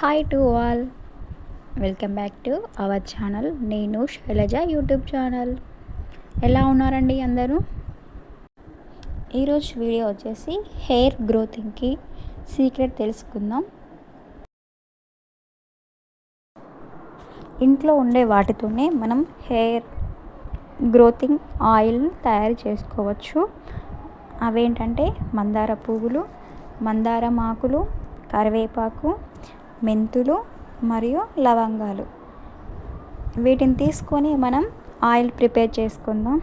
Hi to all welcome back to our channel నేను Shailaja YouTube channel ఎలా ఉన్నారండి అందరూ? ఈరోజు వీడియో వచ్చేసి హెయిర్ గ్రోతింగ్కి సీక్రెట్ తెలుసుకుందాం. ఇంట్లో ఉండే వాటితోనే మనం హెయిర్ గ్రోతింగ్ ఆయిల్ తయారు చేసుకోవచ్చు. అవేంటంటే మందార పువ్వులు మందారం ఆకులు కరివేపాకు మెంతులు మరియు లవంగాలు. వీటిని తీసుకొని మనం ఆయిల్ ప్రిపేర్ చేసుకుందాం.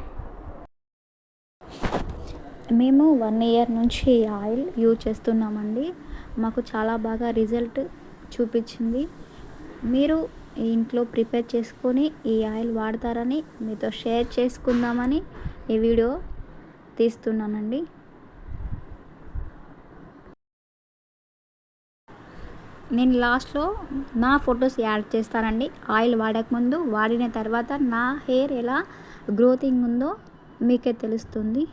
మేము వన్ ఇయర్ నుంచి ఆయిల్ యూజ్ చేస్తున్నామండి. మాకు చాలా బాగా రిజల్ట్ చూపించింది. మీరు ఇంట్లో ప్రిపేర్ చేసుకొని ఈ ఆయిల్ వాడతారని మీతో షేర్ చేసుకుందామని ఈ వీడియో తీస్తున్నానండి. నేను లాస్ట్లో నా ఫొటోస్ యాడ్ చేస్తానండి. ఆయిల్ వాడకముందు వాడిన తర్వాత నా హెయిర్ ఎలా గ్రోతింగ్ ఉందో మీకే తెలుస్తుంది.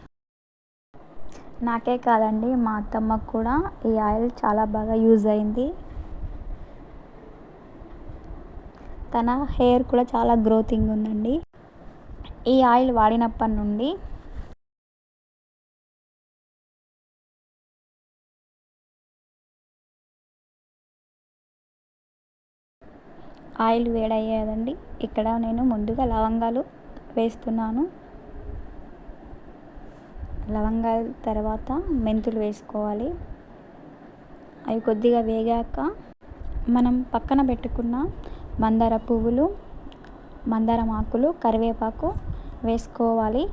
నాకే కాదండి మా అత్తమ్మకు కూడా ఈ ఆయిల్ చాలా బాగా యూజ్ అయింది. తన హెయిర్ కూడా చాలా గ్రోతింగ్ ఉందండి. ఈ ఆయిల్ వాడినప్పటి నుండి ఆయిల్ వేడయ్యేదండి. ఇక్కడ నేను ముందుగా లవంగాలు వేస్తున్నాను. లవంగాల తర్వాత మెంతులు వేసుకోవాలి. అవి కొద్దిగా వేగాక మనం పక్కన పెట్టుకున్న మందార పువ్వులు మందారం ఆకులు కరివేపాకు వేసుకోవాలి.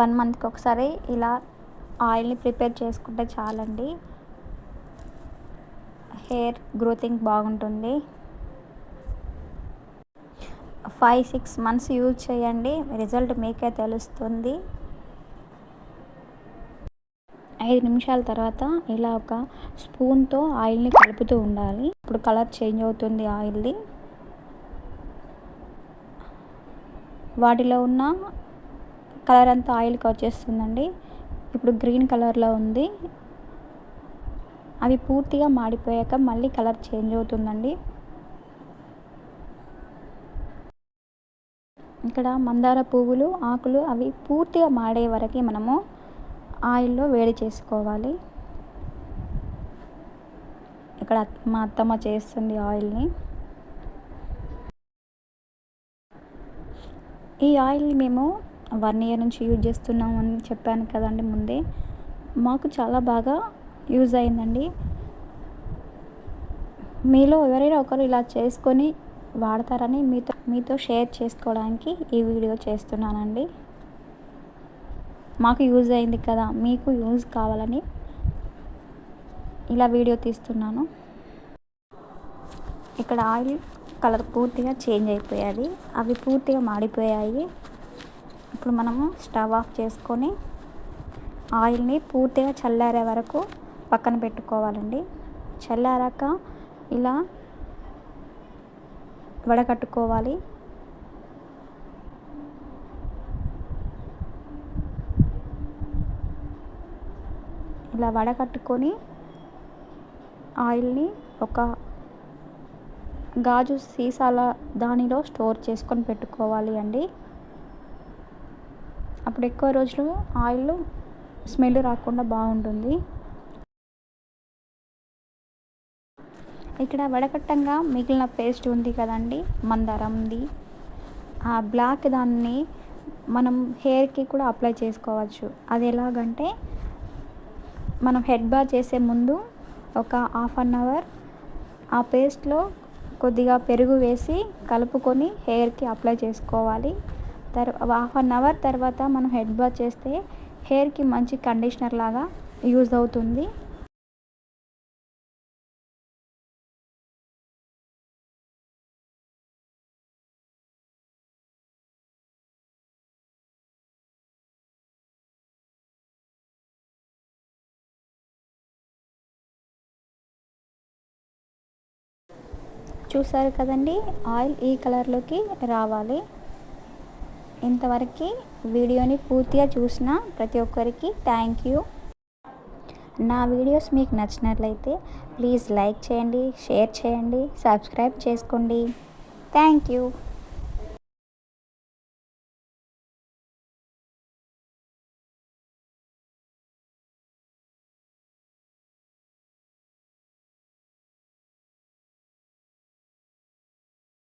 వన్ మంత్కి ఒకసారి ఇలా ఆయిల్ని ప్రిపేర్ చేసుకుంటే చాలండి. హెయిర్ గ్రోతింగ్ బాగుంటుంది. ఫైవ్ సిక్స్ మంత్స్ యూజ్ చేయండి. రిజల్ట్ మీకే తెలుస్తుంది. ఐదు నిమిషాల తర్వాత ఇలా ఒక స్పూన్తో ఆయిల్ని కలుపుతూ ఉండాలి. ఇప్పుడు కలర్ చేంజ్ అవుతుంది ఆయిల్ది. వాటిలో ఉన్న కలర్ అంతా ఆయిల్కి వచ్చేస్తుందండి. ఇప్పుడు గ్రీన్ కలర్లో ఉంది. అవి పూర్తిగా మాడిపోయాక మళ్ళీ కలర్ చేంజ్ అవుతుందండి. ఇక్కడ మందార పువ్వులు ఆకులు అవి పూర్తిగా మాడే వరకు మనము ఆయిల్లో వేడి చేసుకోవాలి. ఇక్కడ మా అత్తమ్మ చేస్తుంది ఆయిల్ని. ఈ ఆయిల్ని మేము వన్ ఇయర్ నుంచి యూజ్ చేస్తున్నాం అని చెప్పాను కదండి ముందే. మాకు చాలా బాగా యూజ్ అయిందండి. మీలో ఎవరైనా ఒకరు ఇలా చేసుకొని వాడతారని మీతో మీతో షేర్ చేసుకోవడానికి ఈ వీడియో చేస్తున్నానండి. మాకు యూజ్ అయింది కదా మీకు యూజ్ కావాలని ఇలా వీడియో తీస్తున్నాను. ఇక్కడ ఆయిల్ కలర్ పూర్తిగా చేంజ్ అయిపోయాయి అవి పూర్తిగా మాడిపోయాయి. ఇప్పుడు మనము స్టవ్ ఆఫ్ చేసుకొని ఆయిల్ని పూర్తిగా చల్లారే వరకు పక్కన పెట్టుకోవాలండి. చల్లారాక ఇలా వడకట్టుకోవాలి. ఇలా వడకట్టుకొని ఆయిల్ని ఒక గాజు సీసాల దానిలో స్టోర్ చేసుకొని పెట్టుకోవాలి అండి. అప్పుడు ఎక్కువ రోజులు ఆయిల్ స్మెల్ రాకుండా బాగుంటుంది. ఇక్కడ వడకట్టంగా మిగిలిన పేస్ట్ ఉంది కదండి మందారంది. ఆ బ్లాక్ దాన్ని మనం హెయిర్కి కూడా అప్లై చేసుకోవచ్చు. అది ఎలాగంటే మనం హెడ్ బార్ చేసే ముందు ఒక హాఫ్ అన్ అవర్ ఆ పేస్ట్లో కొద్దిగా పెరుగు వేసి కలుపుకొని హెయిర్కి అప్లై చేసుకోవాలి. తర్వా హాఫ్ అన్ అవర్ తర్వాత మనం హెడ్ బాత్ చేస్తే హెయిర్కి మంచి కండిషనర్ లాగా యూజ్ అవుతుంది. చూసారు కదండి ఆయిల్ ఈ కలర్లోకి రావాలి. ఇంతవరకు వీడియోని పూర్తిగా చూసిన ప్రతి ఒక్కరికి థ్యాంక్ యూ. నా వీడియోస్ మీకు నచ్చినట్లయితే ప్లీజ్ లైక్ చేయండి షేర్ చేయండి సబ్స్క్రైబ్ చేసుకోండి. Thank you.